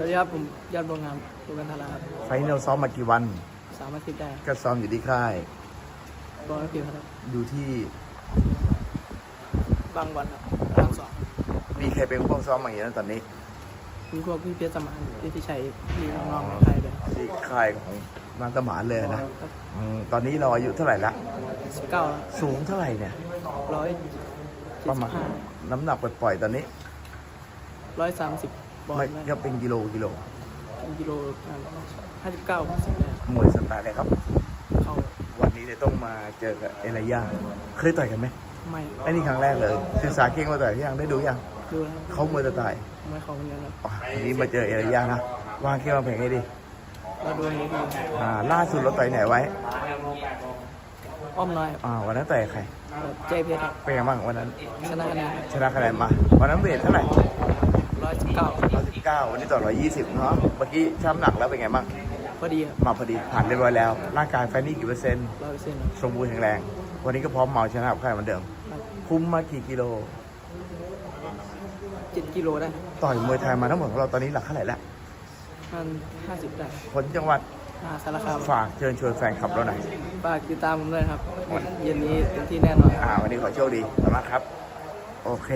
สวัสดีครับ ผมยอดบัวงามสุกันทาราครับไฟท์เราซ้อมมากี่วัน สามอาทิตย์ได้ก็ซ้อมอยู่ที่ค่าย บอลพิมพ์ครับ อยู่ที่บางวันครับรางสองมีใครเป็นพวกซ้อมมาอย่างนั้นตอนนี้ มีพวกพี่เพียรสมานพี่พิชัยพี่น้องๆในค่ายด้วยที่ค่ายของนางตะหมานเลยนะอืมตอนนี้เราอายุเท่าไหร่ละ สิบเก้าสูงเท่าไหร่เนี่ย ร้อยประมาณน้ำหนักปล่อยๆตอนนี้ ร้อยสามสิบบอล ไม่ได้ก็เป็นกิโลกิโลกิโลห้าสิบเก้าสิบได้มวยสไตล์อะไรครับ เข้าวันนี้เนี่ยต้องมาเจอกับเอลย่าเคยต่อยกันไหมไม่ไอ้นี่ครั้งแรกเลยศึกษาเก่งมาต่อยยังได้ดูยังดูแล้วเขามวยสไตล์ไม่เข้าเหมือนกันครับอ๋อวันนี้มาเจอเอลย่านะวางเก่งวางแผงให้ดีแล้วดูนี้ดีอ่าล่าสุดเราต่อยไหนไว้อ้อมน้อยอ่าวันนั้นต่อยกับใครใจเพชรครับเป็นไงบ้างวันนั้นชนะคะแนนชนะคะแนนมา วันนั้นเวทเท่าไหร่ ร้อยสิบเก้าร้อยสิบเก้าวันนี้ต่อร้อยยี่สิบเนาะเมื่อกี้ช้ำหนักแล้วเป็นไงบ้างพอดีครับมาพอดีผ่านเรียบร้อยแล้ว ร่างกายไฟนี่กี่เปอร์เซ็นต์ร้อยเปอร์เซ็นต์สมบูรณ์แข็งแรง วันนี้ก็พร้อมเมาชนะกับใครเหมือนเดิม คุ้มมากี่กิโลเจ็ดกิโลได้ ต่อยมวยไทยมาทั้งหมดของเราตอนนี้หลักเท่าไหร่แล้วมันห้าสิบได้ผลจังหวัดมหาสารคามฝากเชิญชวนแฟนคลับเราหน่อยฝากติดตามผมด้วยนะครับ เย็นนี้เต็มที่แน่นอนอ่าวันนี้ขอโชคดีขอบคุณมากครับ โอเค